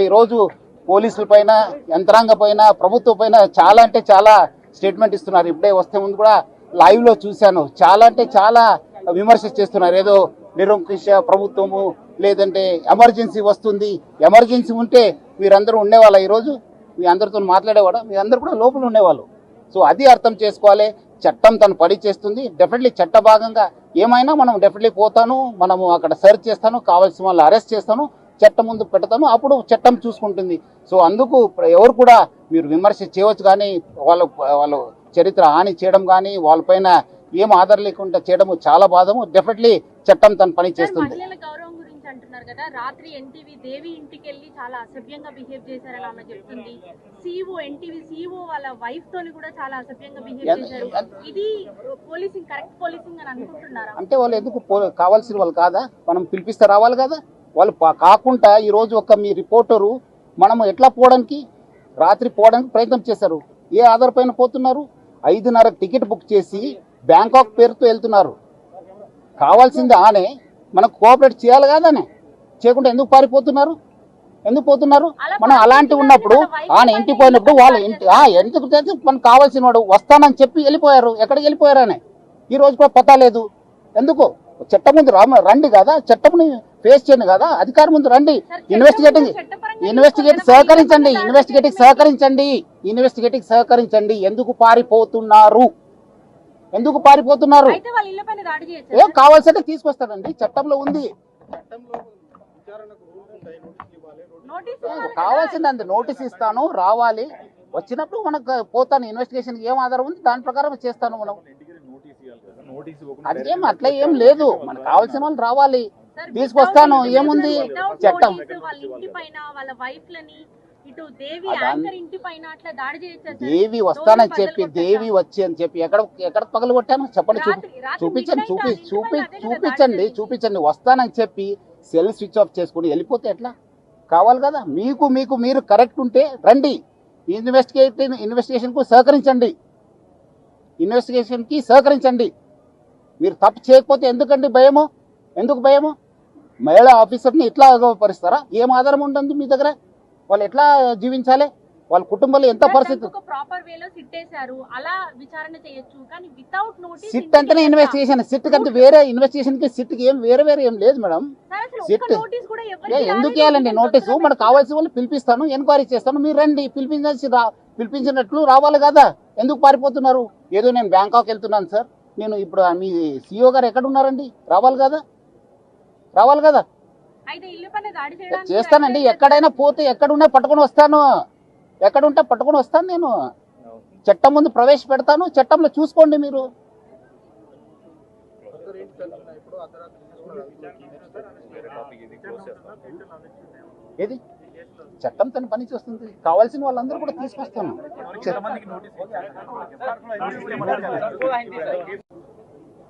వాళ్ళు ఈరోజు పోలీసుల పైన యంత్రాంగ పైన ప్రభుత్వం పైన చాలా అంటే చాలా స్టేట్మెంట్ ఇస్తున్నారు. ఇప్పుడే వస్తే ముందు కూడా లైవ్లో చూశాను. చాలా అంటే చాలా విమర్శ చేస్తున్నారు. ఏదో నిరంకుశ ప్రభుత్వము లేదంటే ఎమర్జెన్సీ వస్తుంది. ఎమర్జెన్సీ ఉంటే మీరందరూ ఉండేవాళ్ళ ఈరోజు. మీ అందరితో మాట్లాడేవాడు? మీ అందరు కూడా లోపల ఉండేవాళ్ళు. సో అది అర్థం చేసుకోవాలి. చట్టం తను పని చేస్తుంది. డెఫినెట్లీ చట్ట భాగంగా ఏమైనా మనం డెఫినెట్లీ పోతాను మనము అక్కడ సెర్చ్ చేస్తాను కావాల్సిన వాళ్ళు అరెస్ట్ చేస్తాను. చట్టం ముందు పెడతాను అప్పుడు చట్టం చూసుకుంటుంది. సో అందుకు ఎవరు కూడా మీరు విమర్శ చేయవచ్చు కానీ వాళ్ళ వాళ్ళ చరిత్ర హాని చేయడం కానీ వాళ్ళపైన ఏం ఆధారం లేకుండా చేయడం చాలా బాధము. డెఫినెట్లీ చట్టం తన పని చేస్తుంది. మహిళల గౌరవం గురించి అంటున్నారు కదా. రాత్రి ఎన్టీవీ దేవి ఇంటికి వెళ్ళి చాలా అసభ్యంగా బిహేవ్ చేశారని ఆమె చెప్తుంది. సీఓ ఎన్టీవీ సీఓ వాళ్ళ వైఫ్ తోని కూడా చాలా అసభ్యంగా బిహేవ్ ఎంత- చేశారు. ఎంత- ఇది పోలీసింగ్ కరెక్ట్ పోలీసింగ్ అని అనుకుంటున్నారా? అంటే వాళ్ళు ఎందుకు కావాల్సిన వాళ్ళు కాదా? మనం పిలిపిస్తే రావాలి కదా? వాళ్ళు కాకుండా ఈరోజు ఒక మీ రిపోర్టరు మనము ఎట్లా పోవడానికి? రాత్రి పోవడానికి ప్రయత్నం చేశారు. ఏ ఆధార్ పైన పోతున్నారు? ఐదున్నర టికెట్ బుక్ చేసి బ్యాంకాక్ పేరుతో వెళ్తున్నారు. కావాల్సింది ఆనే. మనకు కోఆపరేట్ చేయాలి కాదనే. చేయకుండా ఎందుకు పారిపోతున్నారు? ఎందుకు పోతున్నారు? మనం అలాంటి ఉన్నప్పుడు ఆయన ఇంటికి పోయినప్పుడు వాళ్ళ ఇంటి ఆ, ఎందుకు మనకు కావాల్సిన వాడు వస్తానని చెప్పి వెళ్ళిపోయారు. ఎక్కడికి వెళ్ళిపోయారనే ఈ రోజు కూడా పతా లేదు. ఎందుకు? చట్టం ముందు రామ రండి కదా చట్టంని ఫేస్ చేయండి కదా అధికారం ముందు రండి. ఇన్వెస్టిగేటింగ్ ఇన్వెస్టిగేటింగ్ సహకరించండి ఇన్వెస్టిగేటింగ్ సహకరించండి ఇన్వెస్టిగేటింగ్ సహకరించండి. ఎందుకు పారిపోతున్నారు? ఎందుకు పారిపోతున్నారు? ఏం చేయొచ్చు కావాల్సింటే తీసుకొస్తారండి చట్టంలో ఉంది. నోటీస్ కావాల్సింది అంత నోటీస్ ఇస్తాను రావాలి. వచ్చినప్పుడు మనకు పోతాను ఇన్వెస్టిగేషన్ ఏం ఆధారం ఉంది దాని ప్రకారం చేస్తాను మనం. అదేం అట్లా ఏం లేదు. మనకు కావాల్సిన వాళ్ళు రావాలి. తీసుకొస్తాను. ఏముంది? చట్టం దేవి వస్తానని చెప్పి? దేవి వచ్చి అని చెప్పి ఎక్కడ ఎక్కడ పగలు కొట్టాను? చెప్పండి చూపించండి చూపి చూపి చూపించండి చూపించండి. వస్తానని చెప్పి సెల్ స్విచ్ ఆఫ్ చేసుకుని వెళ్ళిపోతే ఎట్లా? కావాలి కదా. మీకు మీకు మీరు కరెక్ట్ ఉంటే రండి. ఇన్వెస్టిగేటివ్ ఇన్వెస్టిగేషన్కు సహకరించండి. ఇన్వెస్టిగేషన్కి సహకరించండి. మీరు తప్పు చేయకపోతే ఎందుకండి భయము? ఎందుకు భయము? మహిళా ఆఫీసర్ని ఇట్లా అగౌరవపరుస్తారా? ఏం ఆధారం ఉంటుంది మీ దగ్గర? వాళ్ళు ఎట్లా జీవించాలి? వాళ్ళ కుటుంబంలో ఎంత పరిస్థితి? ప్రాపర్ వేలో సిట్ వేశారు అలా విచారణ చేయొచ్చు. కానీ వితౌట్ నోటీస్ సిట్ అంటేనే ఇన్వెస్టిగేషన్ సిట్ కంటే వేరే ఇన్వెస్టిగేషన్కి సిట్కి ఏం వేరే వేరే ఏం లేదు మేడం. సిట్. ఎందుకు. వేయాలండి నోటీసు మనకు కావాల్సిన వాళ్ళు పిలిపిస్తాను ఎంక్వైరీ చేస్తాను. మీరు రండి పిలిపించాల్సి రా పిలిపించినట్లు రావాలి కదా? ఎందుకు పారిపోతున్నారు? ఏదో నేను బ్యాంకాక్ వెళ్తున్నాను సార్. నేను ఇప్పుడు ఆ మీ సిఇఓ గారు ఎక్కడ ఉన్నారండి రావాలి కదా? రావాలి కదా? చేస్తానండి. ఎక్కడైనా పోతే ఎక్కడున్నా పట్టుకొని వస్తాను. ఎక్కడుంటే పట్టుకొని వస్తాను నేను. చట్టం ముందు ప్రవేశపెడతాను. చట్టంలో చూసుకోండి మీరు. ఏది? చట్టం తన పని చేస్తుంది. కావాల్సిన వాళ్ళందరూ కూడా తీసుకొస్తాను.